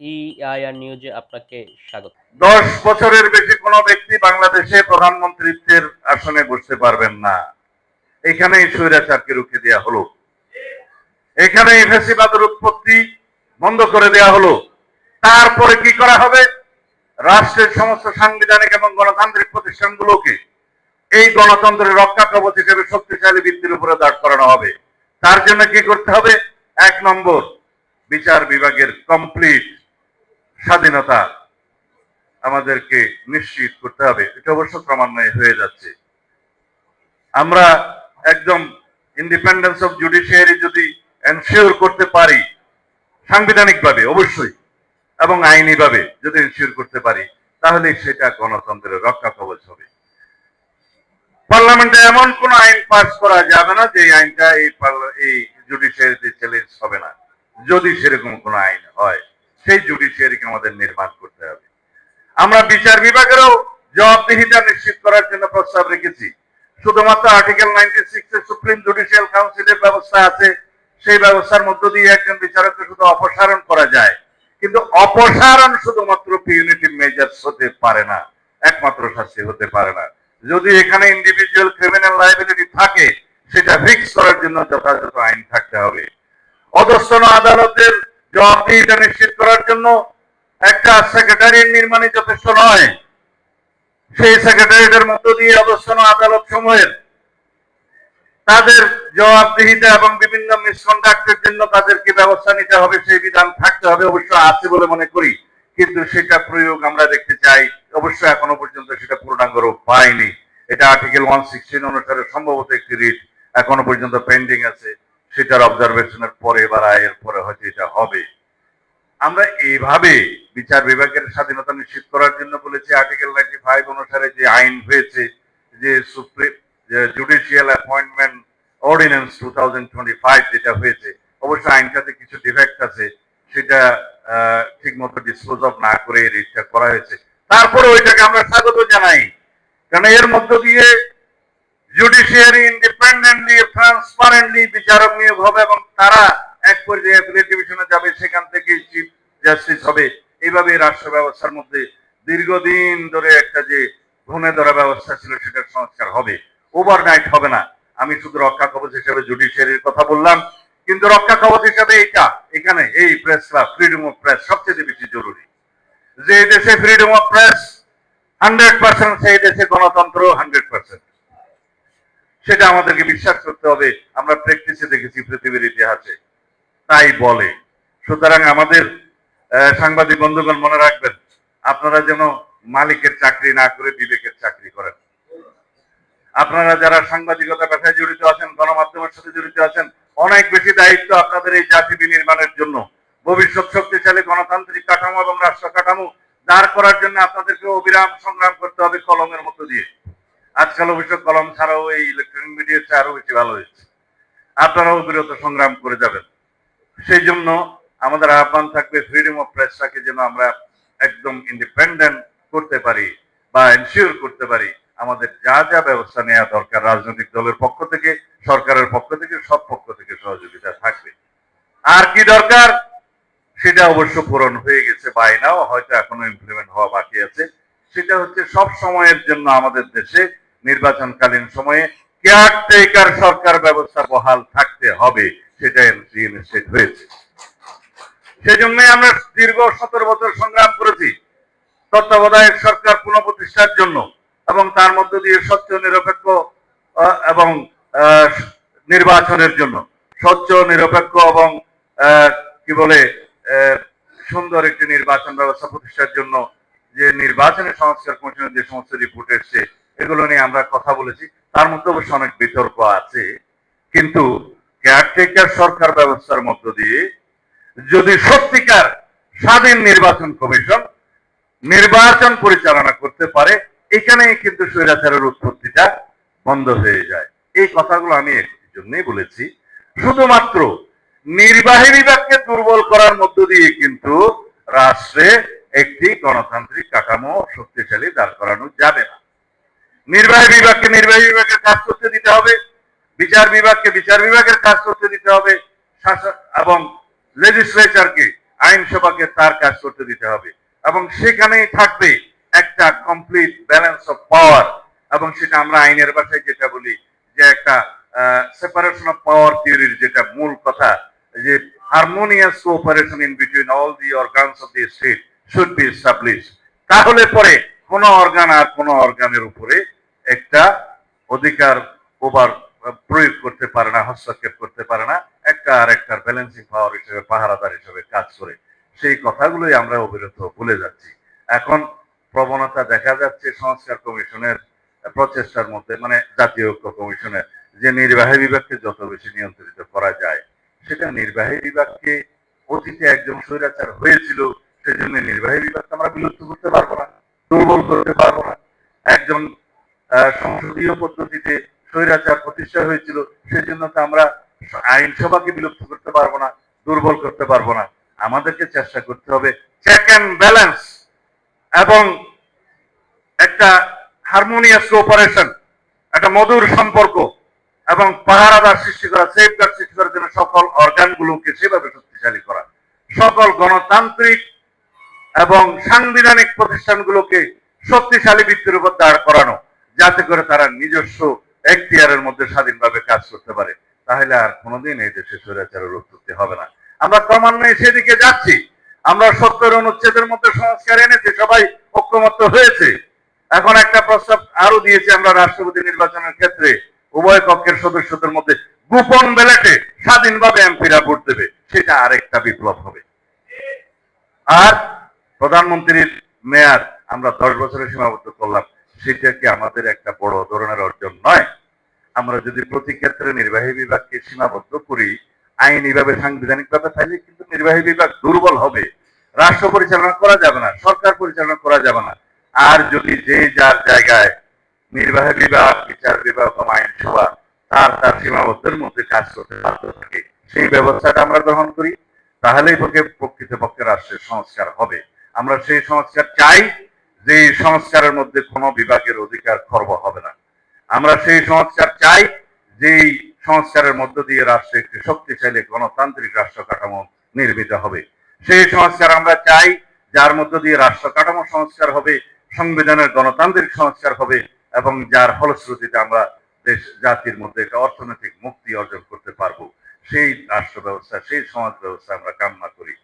EIR নিউজে আপনাকে স্বাগত। দশ বছরের বেশি কোনো ব্যক্তি বাংলাদেশে প্রধানমন্ত্রীত্বের আসনে বসতে পারবেন না। এখানেই স্বৈরাচারকে রুখে দেওয়া হলো। এখানে ফেসিবাদের উৎপত্তি বন্ধ করে দেওয়া হলো। তারপরে কি করা হবে? রাষ্ট্রের সমস্ত সাংবিধানিক এবং গণতান্ত্রিক প্রতিষ্ঠানগুলোকে এই গণতন্ত্রের রক্ষা কবচ হিসেবে শক্তিশালী ভিত্তির উপরে দাঁড় করানো হবে। তার জন্য কি করতে হবে? এক নম্বর, বিচার বিভাগের কমপ্লিট স্বাধীনতা আমাদেরকে নিশ্চিত করতে হবে। এটা অবশ্য ক্রমান্বয়ে হয়ে যাচ্ছে। আমরা একদম ইন্ডিপেন্ডেন্স অফ জুডিশিয়ারি যদি এনশিওর করতে পারি, সাংবিধানিকভাবে অবশ্যই, এবং আইনিভাবে যদি এনশিওর করতে পারি, তাহলে সেটা গণতন্ত্রের রক্ষা কবচ হবে। পার্লামেন্টে এমন কোন আইন পাস করা যাবে না যে আইনটা এই জুডিশিয়ারিতে চ্যালেঞ্জ হবে না। যদি সেরকম কোন আইন হয় সেই জুডিশিয়ারিকে আমাদের নির্মাণ করতে হবে। আমরা বিচার বিভাগেরও জবাবদিহিতা নিশ্চিত করার জন্য প্রস্তাব রেখেছি। শুধুমাত্র আর্টিকেল নাইনটি সিক্স এর সুপ্রিম জুডিশিয়াল কাউন্সিলের ব্যবস্থা আছে, সেই ব্যবস্থার মধ্য দিয়ে একজন বিচারককে শুধু অপসারণ করা যায়। কিন্তু অপসারণ শুধুমাত্র পিউনিটিভ মেজার্স হতে পারে না, একমাত্র শাস্তি হতে পারে না। যদি এখানে ইন্ডিভিজুয়াল ক্রিমিনাল লাইবিলিটি থাকে, সেটা ফিক্স করার জন্য যথাযথ আইন থাকতে হবে। অধস্তন আদালতের জবাবদিহিতা নিশ্চিত করার জন্য একটা সেক্রেটারিয়েট নির্মাণই যথেষ্ট নয়। সেই সেক্রেটারিয়েটের মধ্য দিয়ে অধস্তন আদালত সমূহের। তাদের জবাবদিহিতা এবং বিভিন্ন মিসকন্ডাক্টের জন্য তাদেরকে ব্যবস্থা নিতে হবে, সেই বিধান থাকতে হবে, অবশ্য আছে বলে মনে করি। কিন্তু সেটা প্রয়োগ আমরা দেখতে চাই। অবশ্য এখনও পর্যন্ত সেটা পূর্ণাঙ্গ রূপ পায়নি। এটা আর্টিকেল ওয়ান সিক্সটিন অনুসারে সম্ভবত একটি রিট এখনও পর্যন্ত পেন্ডিং আছে। সেটার অবজারভেশনের পরে বা রায়ের পরে হয়তো এটা হবে। আমরা এইভাবে বিচার বিভাগের স্বাধীনতা নিশ্চিত করার জন্য বলেছি আর্টিকেল নাইনটি ফাইভ অনুসারে যে আইন হয়েছে, যে supreme judicial appointment ordinance two thousand twenty five যেটা হয়েছে, অবশ্য আইনটাতে কিছু ডিফেক্ট আছে, সেটা ঠিক মতো ডিসপোজ অফ না করে রিটটা করা হয়েছে। তারপরে ওইটাকে আমরা স্বাগত জানাই। কারণ এর মধ্য দিয়ে জুডিশিয়ারি ইন্ডিপেন্ডেন্টলি ট্রান্সপারেন্টলি বিচারক নিয়োগ হবে এবং তারা এক পর্যায়ে ডিভিশনে যাবে, সেখান থেকে চিফ জাস্টিস হবে। এইভাবে রাষ্ট্র ব্যবস্থার মধ্যে দীর্ঘদিন ধরে একটা যে ঘুমে ধরা ব্যবস্থা ছিল, সেটার সংস্কার হবে। ওভারনাইট হবে না। আমি শুধু রক্ষা কবচ হিসেবে জুডিশিয়ারির কথা বললাম। কিন্তু রক্ষা কবচ হিসেবে এইটা, এখানে এই press club freedom of press সবচেয়ে বেশি জরুরি। যে দেশে freedom of press hundred percent সেই দেশে গণতন্ত্র হান্ড্রেড পার্সেন্ট সেটা আমাদেরকে বিশ্বাস করতে হবে। আমরা প্র্যাকটিসে দেখেছি পৃথিবীর ইতিহাসে। তাই বলে। সুতরাং আমাদের সাংবাদিক বন্ধুগণ মনে রাখবেন, আপনারা যেন মালিকের চাকরি না করে বিবেকের চাকরি করেন। আপনারা যারা সাংবাদিকতা পেশায় জড়িত আছেন, গণমাধ্যমের সাথে জড়িত আছেন, অনেক বেশি দায়িত্ব আপনাদের এই জাতি বিনির্মাণের জন্য। ভবিষ্যৎ শক্তিশালী গণতান্ত্রিক কাঠামো এবং রাষ্ট্র কাঠামো দাঁড় করার জন্য আপনাদেরকে অবিরাম সংগ্রাম করতে হবে কলমের মধ্য দিয়ে। আজকাল অবশ্য কলম ছাড়াও এই ইলেকট্রনিক মিডিয়া আরও বেশি ভালো হয়েছে। আপনারাও বিরত সংগ্রাম করে যাবেন। সেই জন্য আমাদের আহ্বান থাকবে ফ্রিডম অফ প্রেসটাকে যেন আমরা একদম ইন্ডিপেন্ডেন্ট করতে পারি বা এনশিওর করতে পারি। আমাদের যা যা ব্যবস্থা নেওয়া দরকার রাজনৈতিক দলের পক্ষ থেকে, সরকারের পক্ষ থেকে, সব পক্ষ থেকে সহযোগিতা থাকবে। আর কি দরকার? সেটা অবশ্য পূরণ হয়ে গেছে বাইনাও হয়তো এখনও ইমপ্লিমেন্ট হওয়া বাকি আছে। সেটা হচ্ছে সব সময়ের জন্য আমাদের দেশে নির্বাচনকালীন সময়ে কেয়ারটেকার সরকার ব্যবস্থা বহাল থাকতে হবে সেটা নিশ্চিত হয়েছে। সেজন্যই আমরা দীর্ঘ সতেরো বছর সংগ্রাম করেছি। তত্ত্বাবধায়ক সরকার পুনঃপ্রতিষ্ঠার জন্য এবং তার মধ্য দিয়ে স্বচ্ছ, নিরপেক্ষ এবং নির্বাচনের জন্য। স্বচ্ছ, নিরপেক্ষ এবং কি বলে সুন্দর একটি নির্বাচন ব্যবস্থা প্রতিষ্ঠার জন্য যে নির্বাচনের সংস্কার কমিশনের যে সমস্ত রিপোর্ট এসছে এগুলো নিয়ে আমরা কথা বলেছি। তার মধ্যে অবশ্য অনেক বিতর্ক আছে। কিন্তু কেয়ারটেকার সরকার ব্যবস্থার মধ্য দিয়ে যদি সত্যিকার স্বাধীন নির্বাচন কমিশন নির্বাচন পরিচালনা করতে পারে, এখানেই কিন্তু স্বৈরাচারের উৎপত্তিটা বন্ধ হয়ে যায়। এই কথাগুলো আমি জন্যই বলেছি। শুধুমাত্র নির্বাহী বিভাগকে দুর্বল করার মধ্য দিয়ে কিন্তু রাষ্ট্রে একটি গণতান্ত্রিক কাঠামো শক্তিশালী দাঁড় করানো যাবে না। নির্বাহী বিভাগকে নির্বাহী বিভাগের কাজ করতে দিতে হবে, বিচার বিভাগকে বিচার বিভাগের কাজ করতে দিতে হবে, শাসক এবং লেজিসলেচারকে আইনসভাকে তার কাজ করতে দিতে হবে। এবং সেখানেই থাকবে একটা কমপ্লিট ব্যালেন্স অফ পাওয়ার এবং সেটা আমরা আইনের ভাষায় যেটা বলি যে একটা সেপারেশন অফ পাওয়ার থিওরির যেটা মূল কথা, যে harmonious cooperation in between all the organs of the state should be establish তাহলে পরে কোন অর্গান আর কোন অর্গানের উপরে একটা অধিকার ওভার প্রয়োগ করতে পারে না, হস্তক্ষেপ করতে পারে না। একটা আর একটার ব্যালেন্সিং পাওয়ার হিসেবে, পাহারাদার হিসেবে কাজ করে। সেই কথাগুলোই আমরা অবিরত ভুলে যাচ্ছি। এখন প্রবণতা দেখা যাচ্ছে সংস্কার কমিশনের প্রচেষ্টার মধ্যে মানে জাতীয় ঐক্য কমিশনের, যে নির্বাহী বিভাগকে যত বেশি নিয়ন্ত্রিত করা যায়, সেটা নির্বাহী বিভাগকে অতীতে একজন স্বৈরাচার হয়েছিল, সেজন্য নির্বাহী বিভাগকে আমরা বিলুপ্ত করতে পারব না। দুর্বল করতে পারব না। একজন সংসদীয় পদ্ধতিতে স্বৈরাচার প্রতিষ্ঠা হয়েছিল, সেজন্য তো আমরা আইনসভাকে বিলুপ্ত করতে পারব না, দুর্বল করতে পারব না। আমাদেরকে চেষ্টা করতে হবে চেক অ্যান্ড ব্যালেন্স এবং একটা হারমোনিয়াস কোঅপারেশন একটা মধুর সম্পর্ক এবং পাহারাদার সৃষ্টি করা সেফগার্ড সৃষ্টি করার জন্য সকল অর্গানগুলোকে সেভাবে শক্তিশালী করা। সকল গণতান্ত্রিক এবং সাংবিধানিক প্রতিষ্ঠানগুলোকে শক্তিশালী ভিত্তির উপর দাঁড় করানো, যাতে করে তারা নিজস্ব এখতিয়ারের মধ্যে স্বাধীনভাবে কাজ করতে পারে। তাহলে আর কোনোদিন এই দেশে স্বৈরাচারের উৎপত্তি হবে না। আমরা ক্রমান্বয়ে সেদিকে যাচ্ছি। আমরা সত্তর অনুচ্ছেদের মধ্যে সংস্কার এনেছি, সবাই ঐক্যমত্য হয়েছে। এখন একটা প্রস্তাব আরও দিয়েছি আমরা রাষ্ট্রপতি নির্বাচনের ক্ষেত্রে, উভয় কক্ষের সদস্যদের মধ্যে গোপন ব্যালেটে স্বাধীনভাবে এমপিরা ভোট দেবে, সেটা আরেকটা বিপ্লব হবে। আর প্রধানমন্ত্রীর মেয়াদ আমরা দশ বছরের সীমাবদ্ধ করলাম, সেটা কি আমাদের একটা বড় ধরনের অর্জন নয়? আমরা যদি প্রতি ক্ষেত্রে নির্বাহী বিভাগকে সীমাবদ্ধ করি, আইনিভাবে সাংবিধানিকভাবে তাহলে কিন্তু নির্বাহী বিভাগ দুর্বল হবে। রাষ্ট্র পরিচালনা করা যাবে না, সরকার পরিচালনা করা যাবে না। আর যদি যে যার জায়গায় নির্বাহী বিভাগ, বিচার বিভাগ এবং আইনসভা তার তার সীমাবদ্ধের মধ্যে কাজ করতে বাধ্য থাকে, সেই ব্যবস্থাটা আমরা গ্রহণ করি, তাহলেই পক্ষে প্রকৃতপক্ষে রাষ্ট্রের সংস্কার হবে। আমরা সেই সংস্কার চাই যে সংস্কারের মধ্যে কোনো বিভাগের অধিকার খর্ব হবে না। আমরা সেই সংস্কার চাই যে এই সংস্কারের মধ্য দিয়ে রাষ্ট্রে একটি শক্তিশালী গণতান্ত্রিক রাষ্ট্র কাঠামো নির্মিত হবে। সেই সংস্কার আমরা চাই, যার মধ্য দিয়ে রাষ্ট্র কাঠামো সংস্কার হবে, সংবিধানের গণতান্ত্রিক সংস্কার হবে, এবং যার ফলশ্রুতিতে আমরা দেশ জাতির মধ্যে একটা অর্থনৈতিক মুক্তি অর্জন করতে পারব। সেই রাষ্ট্র ব্যবস্থা, সেই সমাজ ব্যবস্থা আমরা কামনা করি।